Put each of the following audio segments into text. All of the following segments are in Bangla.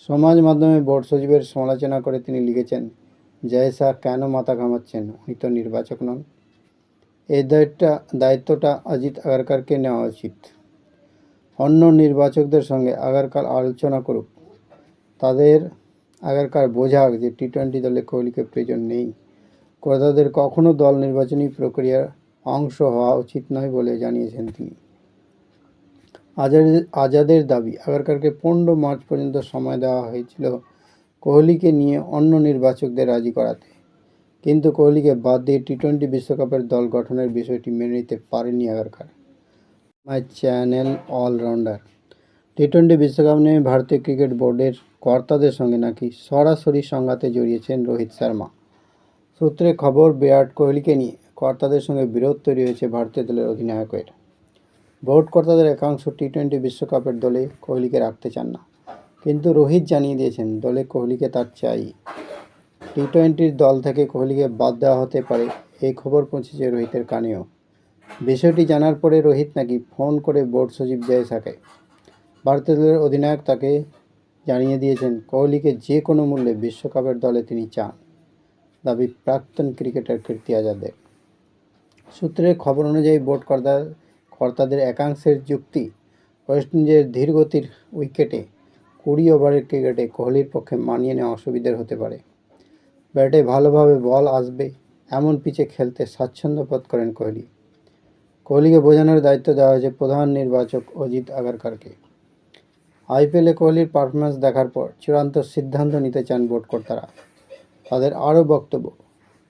সমাজ মাধ্যমে বোর্ড সচিবের সমালোচনা করে তিনি লিখেছেন, জয় শাহ, কেন মাথা ঘামাচ্ছেন? উনি তো নির্বাচক নন। এই দায়িত্বটা দায়িত্বটা অজিত আগারকারকে নেওয়া উচিত। অন্য নির্বাচকদের সঙ্গে আগারকার আলোচনা করুক। তাদের আগারকার বোঝাক যে টি টোয়েন্টি দলে কোহলিকে প্রয়োজন নেই। ক্রেতাদের কখনো দল নির্বাচনী প্রক্রিয়ার অংশ হওয়া উচিত নয় বলে জানিয়েছেন তিনি। আজাদের আজাদের দাবি, আগারকারকে পনেরো মার্চ পর্যন্ত সময় দেওয়া হয়েছিল কোহলিকে নিয়ে অন্য নির্বাচকদের রাজি করাতে। কিন্তু কোহলিকে বাদ দিয়ে টি টোয়েন্টি বিশ্বকাপের দল গঠনের বিষয়টি মেনে নিতে পারেনি Agarkar. My channel allrounder. T twenty বিশ্বকাপ নিয়ে ভারতীয় ক্রিকেট বোর্ডের কর্তাদের সঙ্গে নাকি সরাসরি সংঘাতে জড়িয়েছেন রোহিত শর্মা। সূত্রে খবর, বিরাট কোহলিকে নিয়ে কর্তাদের সঙ্গে বিরোধ তৈরি হয়েছে ভারতীয় দলের অধিনায়কের। বোর্ড কর্তাদের একাংশ টি টোয়েন্টি বিশ্বকাপের দলে কোহলিকে রাখতে চান না। কিন্তু রোহিত জানিয়ে দিয়েছেন, দলে কোহলিকে তার চাই। টি টোয়েন্টির দল থেকে কোহলিকে বাদ দেওয়া হতে পারে, এই খবর পৌঁছেছে রোহিতের কানেও। বিষয়টি জানার পরে রোহিত নাকি ফোন করে বোর্ড সচিব জয় শাকে ভারতীয় দলের অধিনায়ক তাকে জানিয়ে দিয়েছেন, কোহলিকে যে কোনো মূল্যে বিশ্বকাপের দলে তিনি চান। দাবি প্রাক্তন ক্রিকেটার কীর্তি আজাদের। সূত্রের খবর অনুযায়ী বোর্ড কর্তা কর্তাদের একাংশের যুক্তি, ওয়েস্ট ইন্ডিজের ধীরগতির উইকেটে কুড়ি ওভারের ক্রিকেটে কোহলির পক্ষে মানিয়ে নেওয়া অসুবিধার হতে পারে। ব্যাটে ভালোভাবে বল আসবে, এমন পিচে খেলতে স্বাচ্ছন্দ্য বোধ করেন কোহলি। কোহলিকে বোঝানোর দায়িত্ব দেওয়া হয়েছে প্রধান নির্বাচক অজিত আগারকারকে। আইপিএলে কোহলির পারফরমেন্স দেখার পর চূড়ান্ত সিদ্ধান্ত নিতে চান বোর্ড কর্তারা। তাদের আরও বক্তব্য,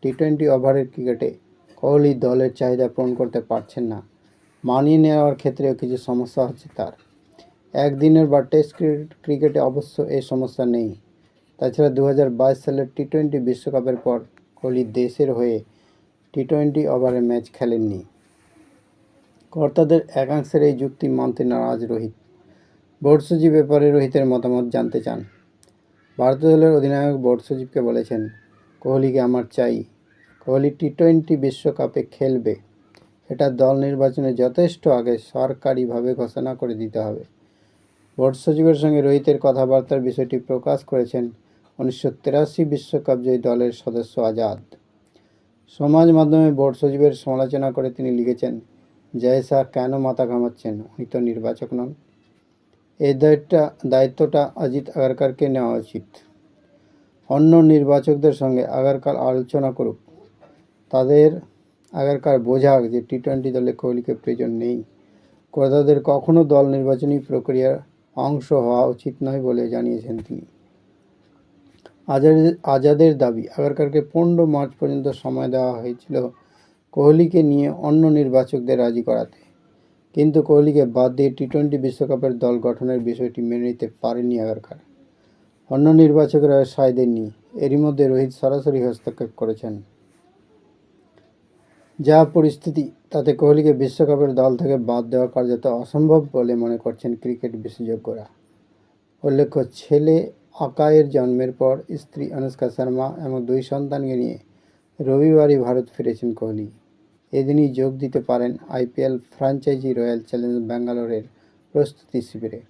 টি টোয়েন্টি ওভারের ক্রিকেটে কোহলি দলের চাহিদা পূরণ করতে পারছেন না। মানিয়ে নেওয়ার ক্ষেত্রেও কিছু সমস্যা হচ্ছে তার। একদিনের বা টেস্ট ক্রিকেটে অবশ্য এই সমস্যা নেই। তাছাড়া দু হাজার বাইশ সালের টি টোয়েন্টি বিশ্বকাপের পর কোহলি দেশের হয়ে টি টোয়েন্টি ওভারে ম্যাচ খেলেননি। কর্তাদের একাংশের এই যুক্তি মানতে নারাজ রোহিত। বোর্ড সচিব ব্যাপারে রোহিতের মতামত জানতে চান। ভারতীয় দলের অধিনায়ক বোর্ড সচিবকে বলেছেন, কোহলিকে আমার চাই। কোহলি টি টোয়েন্টি বিশ্বকাপে খেলবে। এটা দল নির্বাচনে যথেষ্ট আগে সরকারিভাবে ঘোষণা করে দিতে হবে। বোর্ড সচিবের সঙ্গে রোহিতের কথাবার্তার বিষয়টি প্রকাশ করেছেন উনিশশো তিরাশি বিশ্বকাপ জয়ী দলের সদস্য আজাদ। সমাজ মাধ্যমে বোর্ড সচিবের সমালোচনা করে তিনি লিখেছেন জয় শাহ কেন মাথা ঘামাচ্ছেন? উনি তো নির্বাচক নন। এই দায়িত্বটা দায়িত্বটা অজিত আগারকারকে নেওয়া উচিত। অন্য নির্বাচকদের সঙ্গে আগারকার আলোচনা করুক। তাদের আগারকার বোঝাক যে টি টোয়েন্টি দলে কোহলিকে প্রয়োজন নেই। ক্রেতাদের কখনো দল নির্বাচনী প্রক্রিয়ার অংশ হওয়া উচিত নয় বলে জানিয়েছেন তিনি। আজাদের দাবি, আগারকারকে পনেরো মার্চ পর্যন্ত সময় দেওয়া হয়েছিল কোহলিকে নিয়ে অন্য নির্বাচকদের রাজি করাতে। কিন্তু কোহলিকে বাদ দিয়ে টি টোয়েন্টি বিশ্বকাপের দল গঠনের বিষয়টি মেনে নিতে পারেনি আগারকার। অন্য নির্বাচকরা সায় দেননি। এরই মধ্যে রোহিত সরাসরি হস্তক্ষেপ করেছেন। যা পরিস্থিতি, তাতে কোহলিকে বিশ্বকাপের দল থেকে বাদ দেওয়া কার্যত অসম্ভব বলে মনে করছেন ক্রিকেট বিশেষজ্ঞরা। উল্লেখ্য, ছেলে আকায়ের জন্মের পর স্ত্রী অনুষ্কা শর্মা এবং দুই সন্তানকে নিয়ে রবিবারই ভারত ফিরেছেন কোহলি। এদিনই যোগ দিতে পারেন আইপিএল ফ্র্যাঞ্চাইজি রয়্যাল চ্যালেঞ্জ ব্যাঙ্গালোরের প্রস্তুতি শিবিরে।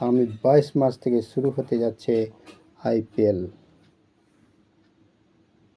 আগামী বাইশ মার্চ থেকে শুরু হতে যাচ্ছে আইপিএল।